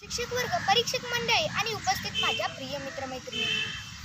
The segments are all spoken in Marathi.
शिक्षक वर्ग परीक्षक मंडळी आणि उपस्थित माझ्या प्रिय मित्रमैत्रिणी.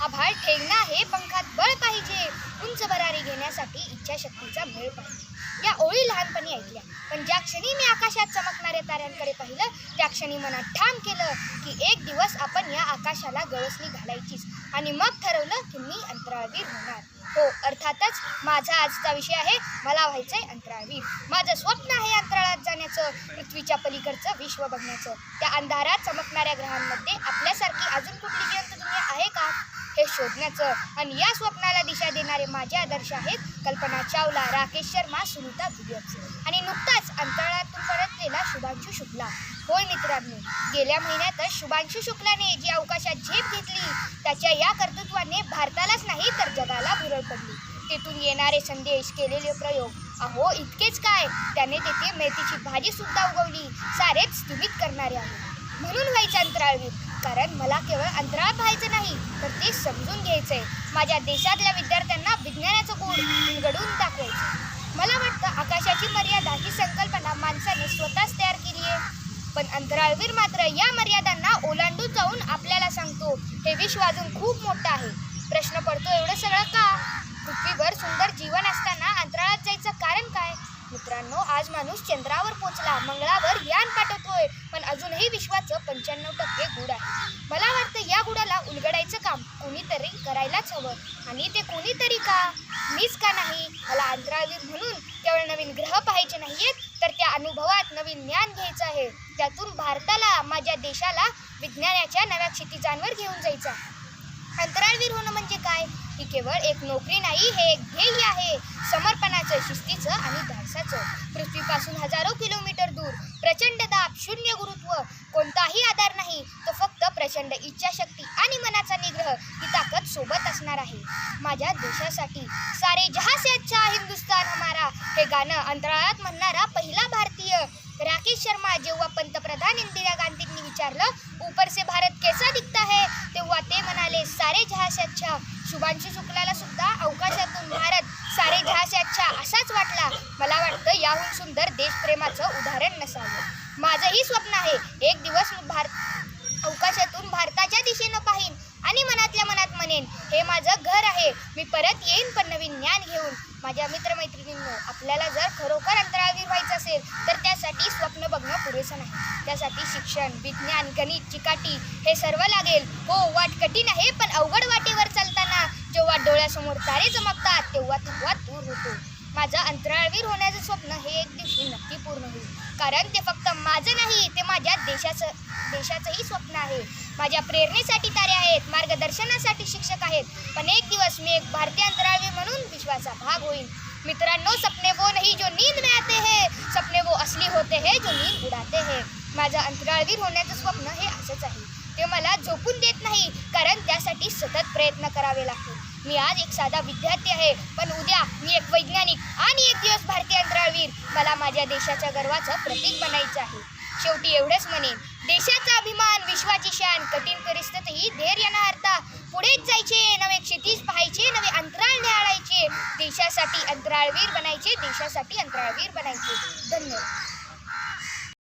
आभाळ ठेंगणं आहे पंखात बळ पाहिजे. उंच भरारी घेण्यासाठी इच्छाशक्तीचा मेळ पाहिजे. या ओळी लहानपणी ऐकल्या. पण ज्या क्षणी मी आकाशात चमकणाऱ्या ताऱ्यांकडे पाहिलं त्या क्षणी मनात ठाम केलं की एक दिवस आपण या आकाशाला गळसणी घालायचीच. आणि मग ठरवलं की मी अंतराळवीर होणार हो अर्थातच माझा आजचा विषय आहे मला व्हायचं आहे अंतराळवीर माझं स्वप्न आहे अंतराळात जाण्याचं पृथ्वीच्या पलीकडचं विश्व बघण्याचं. त्या अंधारात चमकणाऱ्या ग्रहांमध्ये आपल्यासारखी अजून कुठली जिवंत दुनिया आहे का? हे शोधण्याचं आणि या स्वप्नाला दिशा देणारे माझे आदर्श आहेत कल्पना चावला राकेश शर्मा सुनीता विलियम्स. आणि नुकताच अंतराळातून परतलेला शुभांशू शुक्ला. होय मित्रांनो. गेल्या महिन्यातच शुभांशू शुक्लाने जी अवकाशात झेप घेतली त्याच्या या कर्तृत्वाने भारतालाच नाही तर जगाला भुरळ पडली. तेथून येणारे संदेश केलेले प्रयोग अहो इतकेच काय? त्याने तेथे मेथीची भाजी सुद्धा उगवली. सारेच स्थिमित करणारे आहे. म्हणून व्हायचं अंतराळवीर कारण मला केवळ अंतराळ पाहायचं नाही तर ते समजून घ्यायचंय. माझ्या देशातल्या विद्यार्थ्यांना विज्ञानाचं गुण उलगडून दाखवायचं. मला वाटतं आकाशाची मर्यादा ही संकल्पना माणसाने स्वतःच तयार केली आहे पण अंतराळवीर मात्र या मर्यादांना ओलांडून जाऊन आपल्याला सांगतो. हे विश्व अजून खूप मोठं आहे. प्रश्न पडतो एवढं सगळं का? पृथ्वीवर सुंदर जीवन असताना अंतराळात जायचं कारण काय? मित्रांनो आज माणूस चंद्रावर पोचला. मंगळावर यान पाठवतोय. पण अजूनही विश्वाचं पंच्याण्णव टक्के गुड आहे. मला वाटतं या गुडाला उलगडायचं काम कोणीतरी करायलाच हवं. आणि ते कोणीतरी का? मीच का नाही? मला अंतराळवीर म्हणून केवळ नवीन ग्रह पाहायचे नाहीयेत? तर त्या अनुभवात नवीन ज्ञान घ्यायचं आहे. त्यातून भारताला माझ्या देशाला विज्ञानाच्या नव्या क्षितिजांवर घेऊन जायचं आहे. अंतराळवीर होणं म्हणजे काय? ही केवळ एक नोकरी नाही हे एक ध्येय आहे. समर्पणाचं शिस्तीचं आणि धाडसाचं पृथ्वीपासून हजारो किलोमीटर दूर प्रचंड दाब शून्य गुरुत्व कोणताही आधार नाही. तो फक्त प्रचंड इच्छाशक्ती आणि मनाचा निग्रह ही ताकद सोबत असणार आहे. माझ्या देशासाठी सारे जहा से अच्छा हिंदुस्तान हमारा. हे गाणं अंतराळात म्हणणारा पहिला भारतीय. राकेश शर्मा जेव्हा पंतप्रधान इंदिरा गांधींनी विचारलं ऊपर से भारत कैसा दिखता है? तेव्हा ते म्हणाले सारे जहा से अच्छा शुभांशी शुक्लाला सुद्धा अवकाशातून भारत सारे जहा से अच्छा असाच वाटला. मला वाटतं याहून सुंदर देशप्रेमाचं उदाहरण नसावं. माझंही स्वप्न आहे एक दिवस भारत अवकाशातून भारताच्या दिशेनं पाहीन आणि मनातल्या मनात म्हणेन हे माझं घर आहे. मी परत येईन पण नवीन ज्ञान घेऊन. माझ्या मित्रमैत्रिणींनो आपल्याला जर खरोखर अंतराळवीर व्हायचं असेल तर त्यासाठी स्वप्न बघणं पुरेसं नाही. त्यासाठी शिक्षण विज्ञान गणित चिकाटी हे सर्व लागेल. हो वाट कठीण आहे पण अवघड वाटेवर चालताना जेव्हा डोळ्यासमोर तारे चमकतात तेव्हा थकवा दूर होतो. माझं अंतराळवीर होण्याचं स्वप्न हे एक दिवशी नक्की पूर्ण होईल. कारण ते फक्त माझं नाही ते माझ्या देशाचं देशाचंही स्वप्न आहे. माझ्या प्रेरणेसाठी तारे आहेत मार्गदर्शनासाठी शिक्षक आहेत. पण एक दिवस मी एक भारतीय अंतराळवीर म्हणून विश्वाचा भाग होईन. मित्रांनो सपने वो नाही जो नींद में आते हैं सपने वो असली होते हैं जो नींद उडाते हैं. माझं अंतराळवीर होण्याचं स्वप्न हे असंच आहे. ते मला झोपून देत नाही कारण त्यासाठी सतत प्रयत्न करावे लागतील. मी आज एक साधा विद्यार्थी आहे पण उद्या मी एक वैज्ञानिक आणि एक दिवस भारतीय अंतराळवीर मला माझ्या देशाच्या गर्वाचं प्रतीक बनायचं आहे. शेवटी एवढंच म्हणेन देशाचा अभिमान विश्वाची शान कठीण परिस्थितीही धैर्य न हरता पुढेच जायचे नवे क्षितिज पाहायचे नवे अंतराळ निहाळायचे देशासाठी अंतराळवीर बनायचे देशासाठी अंतराळवीर बनायचे. धन्यवाद.